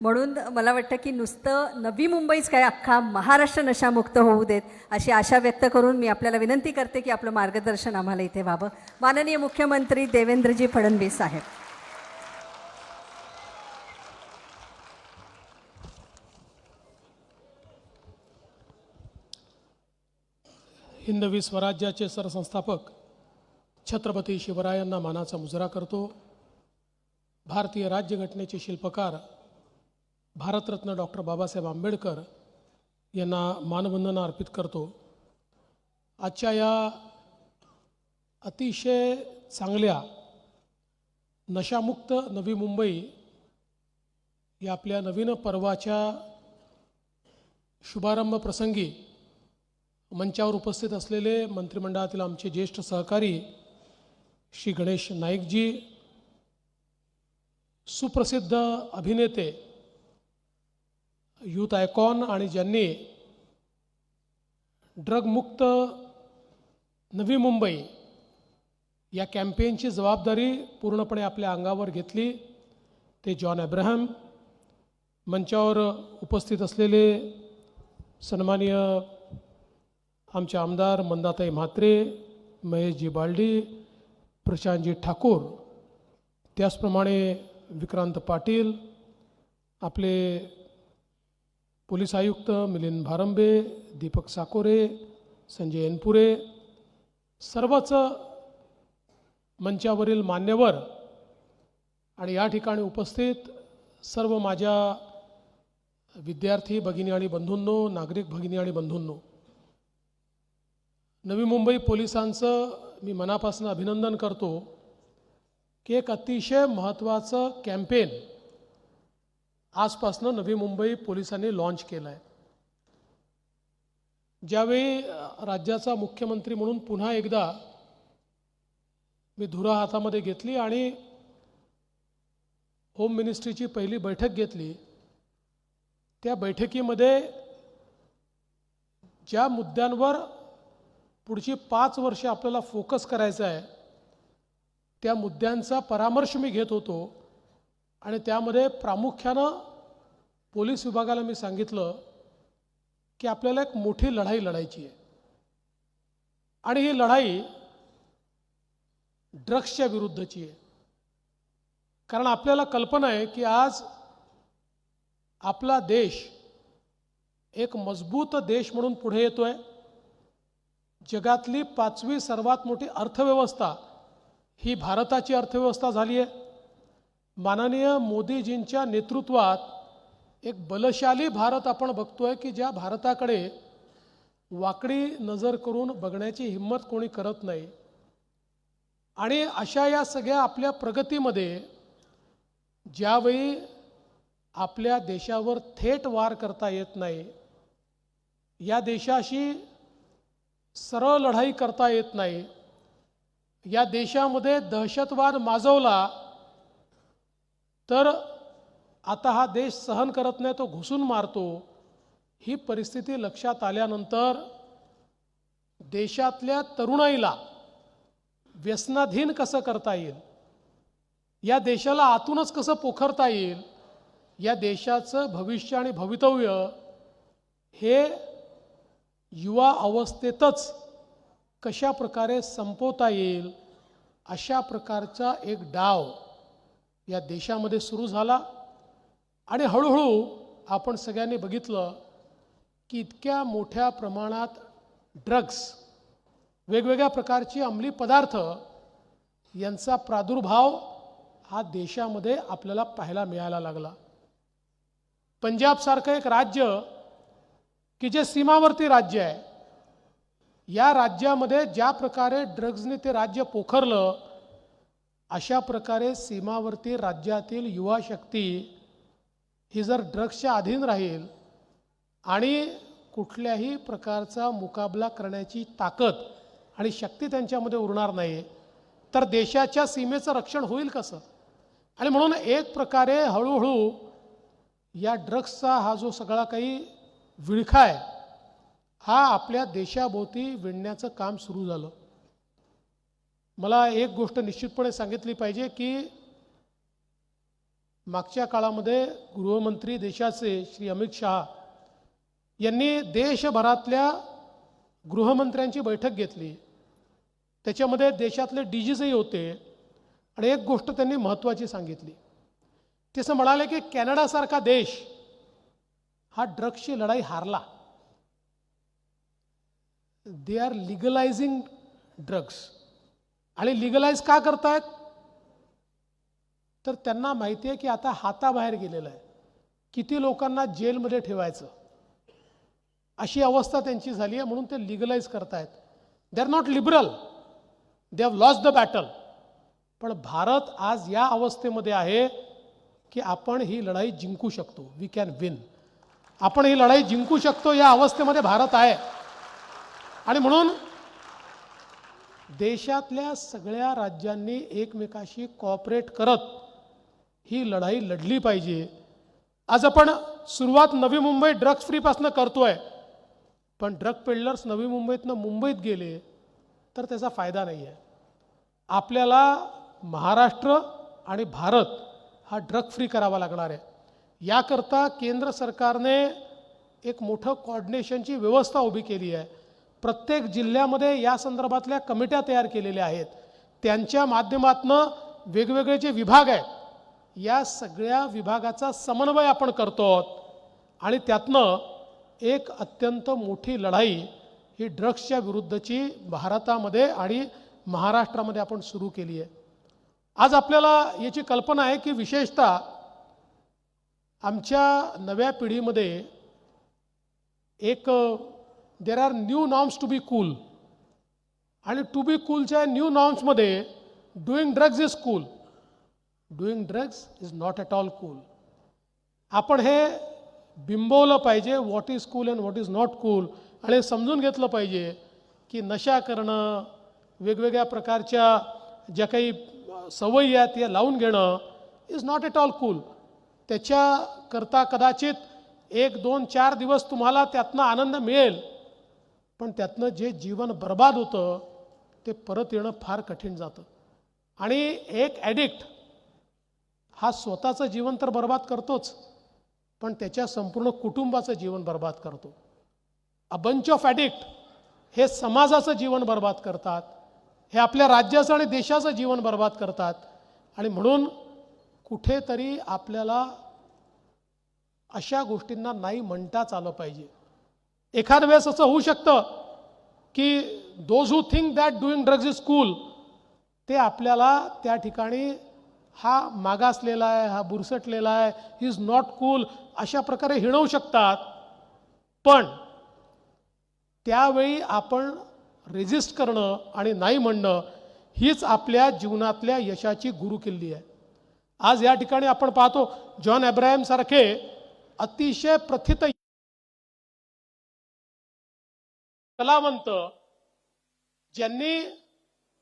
म्हणून मला वाटतं की नुसतं नवी मुंबईच काय अख्खा महाराष्ट्र नशामुक्त होऊ देत अशी आशा व्यक्त करून मी आपल्याला विनंती करते की आपलं मार्गदर्शन आम्हाला इथे व्हावं. माननीय मुख्यमंत्री देवेंद्रजी फडणवीस साहेब. हिंदवी स्वराज्याचे सरसंस्थापक छत्रपती शिवरायांना मानाचा मुजरा करतो. भारतीय राज्यघटनेचे शिल्पकार भारतरत्न डॉक्टर बाबासाहेब आंबेडकर यांना मानवंदना अर्पित करतो. आजच्या या अतिशय चांगल्या नशामुक्त नवी मुंबई या आपल्या नवीन पर्वाच्या शुभारंभ प्रसंगी मंचावर उपस्थित असलेले मंत्रिमंडळातील आमचे ज्येष्ठ सहकारी श्री गणेश नाईकजी सुप्रसिद्ध अभिनेते यूथ आयकॉन आणि ज्यांनी ड्रगमुक्त नवी मुंबई या कॅम्पेनची जबाबदारी पूर्णपणे आपल्या अंगावर घेतली ते जॉन अब्राहम मंचावर उपस्थित असलेले सन्माननीय आमचे आमदार मंदाताई म्हात्रे महेशजी बालडी प्रशांतजी ठाकूर त्याचप्रमाणे विक्रांत पाटील आपले पोलीस आयुक्त मिलिंद भारंबे दीपक साकोरे संजय एनपुरे सर्वच मंचावरील मान्यवर आणि या ठिकाणी उपस्थित सर्व माझ्या विद्यार्थी भगिनी आणि बंधूंनो नागरिक भगिनी आणि बंधूंनो नवी मुंबई पोलिसांचं मी मनापासून अभिनंदन करतो की एक अतिशय महत्त्वाचं कॅम्पेन आजपासनं नवी मुंबई पोलिसांनी लॉन्च केलं आहे ज्यावेळी राज्याचा मुख्यमंत्री म्हणून पुन्हा एकदा मी धुरा हातामध्ये घेतली आणि होम मिनिस्ट्रीची पहिली बैठक घेतली त्या बैठकीमध्ये ज्या मुद्द्यांवर पुढची पाच वर्ष आपल्याला फोकस करायचं आहे त्या मुद्द्यांचा परामर्श मी घेत होतो आणि त्यामध्ये प्रामुख्यानं पोलीस विभागाला मी सांगितलं की आपल्याला एक मोठी लढाई लढायची आहे. आणि ही लढाई ड्रग्सच्या विरुद्धची आहे. कारण आपल्याला कल्पना आहे की आज आपला देश एक मजबूत देश म्हणून पुढे येतो आहे जगातली पाचवी सर्वात मोठी अर्थव्यवस्था ही भारताची अर्थव्यवस्था झाली आहे. माननीय मोदीजींच्या नेतृत्वात एक बलशाली भारत आपण बघतोय की ज्या भारताकडे वाकडी नजर करून बघण्याची हिंमत कोणी करत नाही. आणि अशा या सगळ्या आपल्या प्रगतीमध्ये ज्यावेळी आपल्या देशावर थेट वार करता येत नाही या देशाशी सरळ लढाई करता येत नाही या देशामध्ये दहशतवाद माजवला तर आता हा देश सहन करत नाही तो घुसून मारतो. ही परिस्थिती लक्षात आल्यानंतर देशातल्या तरुणाईला व्यसनाधीन कसं करता येईल? या देशाला आतूनच कसं पोखरता येईल? या देशाचं भविष्य आणि भवितव्य हे युवा अवस्थेतच कशा प्रकारे संपवता येईल अशा प्रकारचा एक डाव या देशामध्ये सुरू झाला. आणि हळूहळू आपण सगळ्यांनी बघितलं की इतक्या मोठ्या प्रमाणात ड्रग्स वेगवेगळ्या प्रकारची अंमली पदार्थ यांचा प्रादुर्भाव हा देशामध्ये आपल्याला पाहायला मिळायला लागला. पंजाबसारखं एक राज्य की जे सीमावर्ती राज्य आहे या राज्यामध्ये ज्या प्रकारे ड्रग्जने ते राज्य पोखरलं अशा प्रकारे सीमावर्ती राज्यातील युवा शक्ती ही जर ड्रग्सच्या अधीन राहील आणि कुठल्याही प्रकारचा मुकाबला करण्याची ताकद आणि शक्ती त्यांच्यामध्ये उरणार नाही तर देशाच्या सीमेचं रक्षण होईल कसं? आणि म्हणून एक प्रकारे हळूहळू या ड्रग्सचा हा जो सगळा काही विळखा आहे हा आपल्या देशाभोवती विणण्याचं काम सुरू झालं. मला एक गोष्ट निश्चितपणे सांगितली पाहिजे की मागच्या काळामध्ये गृहमंत्री देशाचे श्री अमित शहा यांनी देशभरातल्या गृहमंत्र्यांची बैठक घेतली. त्याच्यामध्ये देशातले डिजीजही होते आणि एक गोष्ट त्यांनी महत्त्वाची सांगितली. तसं म्हणाले की कॅनडासारखा देश हा ड्रग्सची लढाई हारला. दे आर लिगलायझिंग ड्रग्स आणि लिगलाइज का करतायत? तर त्यांना माहिती आहे की आता हाताबाहेर गेलेलं आहे. किती लोकांना जेलमध्ये ठेवायचं? अशी अवस्था त्यांची झाली आहे म्हणून ते लिगलाइज करतायत. They are not liberal they have lost the battle पण भारत आज या अवस्थेमध्ये आहे की आपण ही लढाई जिंकू शकतो. वी कॅन विन आपण ही लढाई जिंकू शकतो या अवस्थेमध्ये भारत आहे. आणि म्हणून देशातल्या सगळ्या राज्यांनी एकमेकाशी कॉपरेट करत ही लढाई लढली पाहिजे. आज आपण सुरुवात नवी मुंबई ड्रग्ज फ्रीपासनं आहे पण ड्रग पेडलर्स नवी मुंबईतनं मुंबईत गेले तर त्याचा फायदा नाही आहे आपल्याला महाराष्ट्र आणि भारत हा ड्रग फ्री करावा लागणार आहे. याकरता केंद्र सरकारने एक मोठं कॉर्डिनेशनची व्यवस्था उभी केली आहे. प्रत्येक जिल्ह्यामध्ये या संदर्भातल्या कमिट्या तयार केलेल्या आहेत. त्यांच्या माध्यमातनं वेगवेगळे जे विभाग आहेत या सगळ्या विभागाचा समन्वय आपण करतो आहोत आणि त्यातनं एक अत्यंत मोठी लढाई ही ड्रग्सच्या विरुद्धची भारतामध्ये आणि महाराष्ट्रामध्ये आपण सुरू केली आहे आज आपल्याला याची कल्पना आहे की विशेषतः आमच्या नव्या पिढीमध्ये एक there are new norms to be cool आणि टू बी कूलच्या new नॉर्म्समध्ये doing drugs is cool doing drugs is not at all cool आपण हे बिंबवलं पाहिजे what is cool and what is not cool आणि हे समजून घेतलं पाहिजे की नशा करणं वेगवेगळ्या प्रकारच्या ज्या काही सवयी आहेत या लावून घेणं is not at all cool त्याच्याकरता कदाचित एक दोन चार दिवस तुम्हाला त्यातनं आनंद मिळेल पण त्यातनं जे जीवन बर्बाद होतं ते परत येणं फार कठीण जातं. आणि एक ॲडिक्ट हा स्वतःचं जीवन तर बर्बाद करतोच पण त्याच्या संपूर्ण कुटुंबाचं जीवन बर्बाद करतो. अ बंच ऑफ ॲडिक्ट हे समाजाचं जीवन बर्बाद करतात हे आपल्या राज्याचं आणि देशाचं जीवन बर्बाद करतात आणि म्हणून कुठेतरी आपल्याला अशा गोष्टींना नाही म्हणताच आलं पाहिजे. एखाद वेळेस असं होऊ शकतं की those who think that doing drugs is cool ते आपल्याला त्या ठिकाणी हा मागासलेला आहे हा बुरसटलेला आहे ही इज नॉट कूल अशा प्रकारे हिणवू शकतात. पण त्यावेळी आपण रेजिस्ट करणं आणि नाही म्हणणं हीच आपल्या जीवनातल्या यशाची गुरुकिल्ली आहे. आज या ठिकाणी आपण पाहतो जॉन अब्राहमसारखे अतिशय प्रथित कलावंत ज्यांनी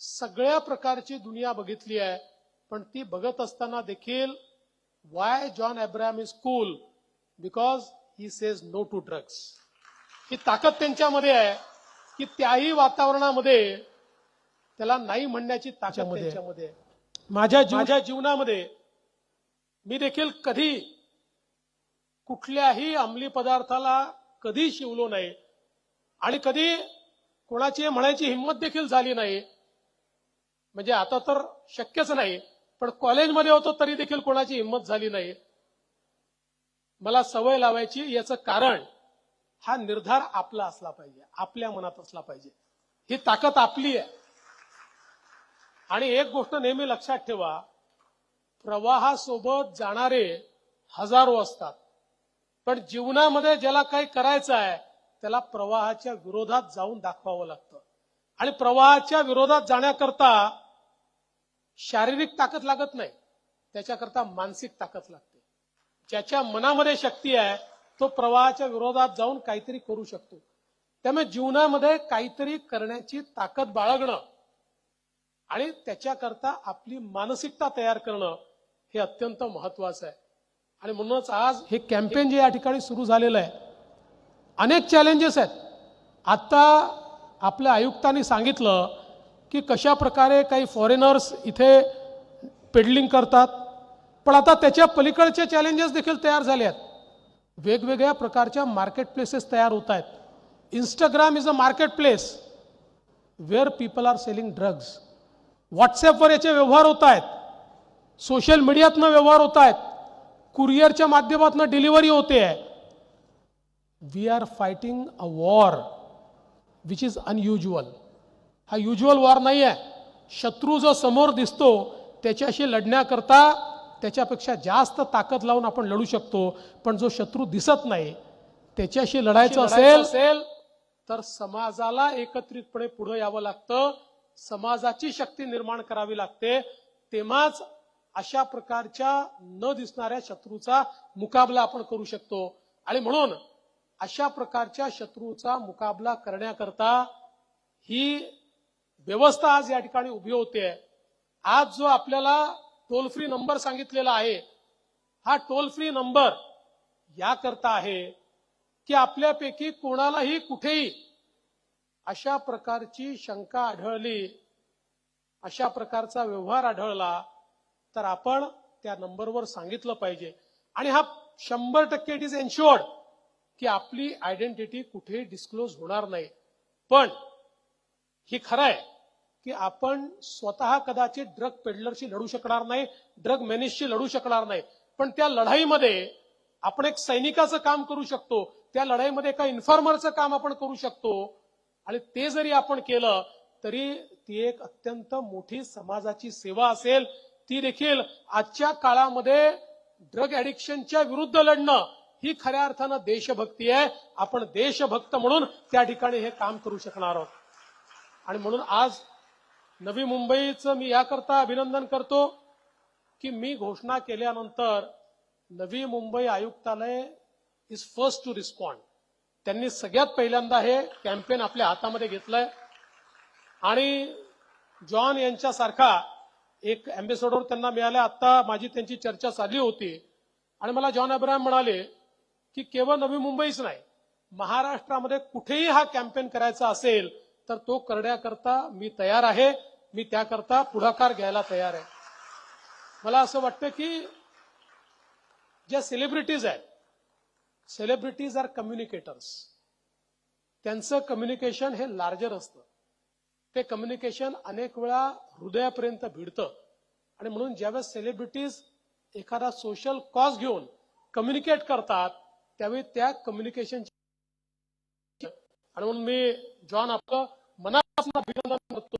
सगळ्या प्रकारची दुनिया बघितली आहे पण ती बघत असताना देखील why John Abraham is cool because he says no to drugs ही ताकद त्यांच्यामध्ये आहे की त्याही वातावरणामध्ये त्याला नाही म्हणण्याची ताकद त्यांच्यामध्ये. माझ्या माझ्या जीवनामध्ये मी देखील कधी कुठल्याही अंमली पदार्थाला कधी शिवलो नाही आणि कधी कोणाची म्हणायची हिंमत देखील झाली नाही. म्हणजे आता तर शक्यच नाही. पण कॉलेजमध्ये होतो तरी देखील कोणाची हिंमत झाली नाही. मला सवय लावायची याचं कारण हा निर्धार आपला असला पाहिजे आपल्या मनात असला पाहिजे. ही ताकद आपली आहे. आणि एक गोष्ट नेहमी लक्षात ठेवा प्रवाहासोबत जाणारे हजारो असतात. पण जीवनामध्ये ज्याला काही करायचं आहे त्याला प्रवाहाच्या विरोधात जाऊन दाखवावं लागतं. आणि प्रवाहाच्या विरोधात जाण्याकरता शारीरिक ताकद लागत नाही त्याच्याकरता मानसिक ताकद लागते. ज्याच्या मनामध्ये शक्ती आहे तो प्रवाहाच्या विरोधात जाऊन काहीतरी करू शकतो. त्यामुळे जीवनामध्ये काहीतरी करण्याची ताकद बाळगणं आणि त्याच्याकरता आपली मानसिकता तयार करणं हे अत्यंत महत्वाचं आहे. आणि म्हणूनच आज हे कॅम्पेन जे या ठिकाणी सुरू झालेलं आहे अनेक चॅलेंजेस आहेत. आता आपल्या आयुक्तांनी सांगितलं की कशा प्रकारे काही फॉरेनर्स इथे पेडलिंग करतात. पण आता त्याच्या पलीकडचे चॅलेंजेस देखील तयार झाले आहेत वेगवेगळ्या प्रकारच्या मार्केट प्लेसेस तयार होत आहेत. Instagram is a market place where people are selling drugs व्हॉट्सॲपवर याचे व्यवहार होत आहेत. सोशल मीडियातनं व्यवहार होत आहेत. कुरिअरच्या माध्यमातून डिलिव्हरी होते. आहे we are fighting a war which is unusual हा युज्युअल वॉर नाही आहे शत्रू जो समोर दिसतो त्याच्याशी लढण्याकरता त्याच्यापेक्षा जास्त ताकद लावून आपण लढू शकतो. पण जो शत्रू दिसत नाही त्याच्याशी लढायचं असेल असेल तर समाजाला एकत्रितपणे पुढे यावं लागतं. समाजाची शक्ती निर्माण करावी लागते. तेव्हाच अशा प्रकारच्या न दिसणाऱ्या शत्रूचा मुकाबला आपण करू शकतो. आणि म्हणून अशा प्रकारच्या शत्रूचा मुकाबला करण्याकरता ही व्यवस्था आज या ठिकाणी उभी होते. आज जो आपल्याला टोल फ्री नंबर सांगितलेला आहे हा टोल फ्री नंबर याकरता आहे की आपल्यापैकी कोणालाही कुठेही अशा प्रकारची शंका आढळली अशा प्रकारचा व्यवहार आढळला तर आपण त्या नंबरवर सांगितलं पाहिजे. आणि हा शंभर टक्के इट इज एन्शुअर्ड की आपली आयडेंटिटी कुठेही डिस्क्लोज होणार नाही. पण हे खरं आहे. की आपण स्वतः कदाचित ड्रग पेडलरशी लढू शकणार नाही ड्रग मॅनेजशी लढू शकणार नाही. पण त्या लढाईमध्ये आपण एक सैनिकाचं काम करू शकतो त्या लढाईमध्ये एका इन्फॉर्मरचं काम आपण करू शकतो. आणि ते जरी आपण केलं तरी ती एक अत्यंत मोठी समाजाची सेवा असेल. ती देखील आजच्या काळामध्ये ड्रग ऍडिक्शनच्या विरुद्ध लढणं ही खऱ्या अर्थानं देशभक्ती आहे. आपण देशभक्त म्हणून त्या ठिकाणी हे काम करू शकणार आहोत. आणि म्हणून आज नवी मुंबईचं मी याकरता अभिनंदन करतो की मी घोषणा केल्यानंतर नवी मुंबई आयुक्तालय इज फर्स्ट टू रिस्पॉन्ड त्यांनी सगळ्यात पहिल्यांदा हे कॅम्पेन आपल्या हातामध्ये घेतलंय. आणि जॉन यांच्यासारखा एक अँबेसॅडर त्यांना मिळाला आता माझी त्यांची चर्चा चालली होती. आणि मला जॉन अब्राहम म्हणाले की केवळ नवी मुंबईच नाही महाराष्ट्रामध्ये कुठेही हा कॅम्पेन करायचा असेल तर तो करण्याकरता मी तयार आहे. मी त्याकरता पुढाकार घ्यायला तयार आहे. मला असं वाटतं की ज्या सेलिब्रिटीज आहेत सेलिब्रिटीज आर कम्युनिकेटर्स त्यांचं कम्युनिकेशन हे लार्जर असतं. ते कम्युनिकेशन अनेक वेळा हृदयापर्यंत भिडतं. आणि म्हणून ज्यावेळेस सेलिब्रिटीज एखादा सोशल कॉज घेऊन कम्युनिकेट करतात त्यावेळी त्या कम्युनिकेशन आणि म्हणून मी जॉन आपलं अभिनंदन करतो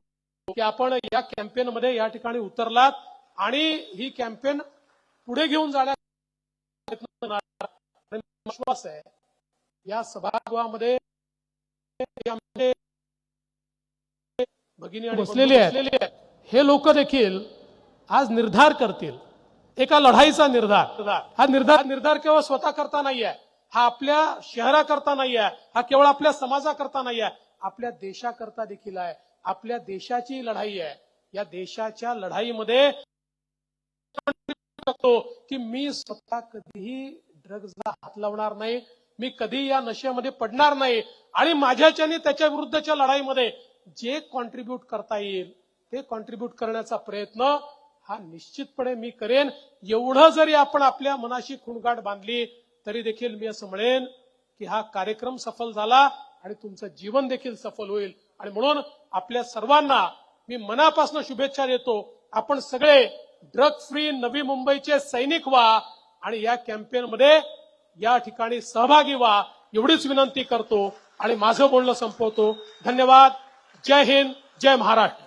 की आपण या कॅम्पेन मध्ये या ठिकाणी उतरलात आणि ही कॅम्पेन पुढे घेऊन जाण्याचा विश्वास आहे या सभागृहामध्ये भगिनी बसलेली आहेत. हे लोक देखील आज निर्धार करतील. एका लढाईचा निर्धार. हा निर्धार निर्धार केवळ स्वतः करता नाही आहे हा आपल्या शहराकरता नाही आहे हा केवळ आपल्या समाजाकरता नाही आहे आपल्या देशाकरता देखील आहे. आपल्या देशाची लढाई आहे. या देशाच्या लढाईमध्ये की मी स्वतः कधीही ड्रग्जला हात लावणार नाही. मी कधी या नशेमध्ये पडणार नाही. आणि माझ्याच्याने त्याच्या विरुद्धच्या लढाईमध्ये जे कॉन्ट्रीब्यूट करता येईल ते कॉन्ट्रीब्यूट करण्याचा प्रयत्न हा निश्चितपणे मी करेन. एवढं जरी आपण आपल्या मनाशी खुणगाट बांधली तरी देखील मी असं म्हणेन की हा कार्यक्रम सफल झाला. आणि तुमचं जीवन देखील सफल होईल. आणि म्हणून आपल्या सर्वांना मी मनापासून शुभेच्छा देतो. आपण सगळे ड्रग फ्री नवी मुंबईचे सैनिक व्हा आणि या कॅम्पेन मध्ये या ठिकाणी सहभागी व्हा. एवढीच विनंती करतो आणि माझं बोलणं संपवतो. धन्यवाद. जय हिंद. जय महाराष्ट्र.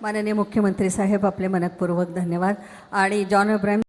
माननीय मुख्यमंत्री साहेब आपले मनपूर्वक धन्यवाद. आणि जॉन अब्राहम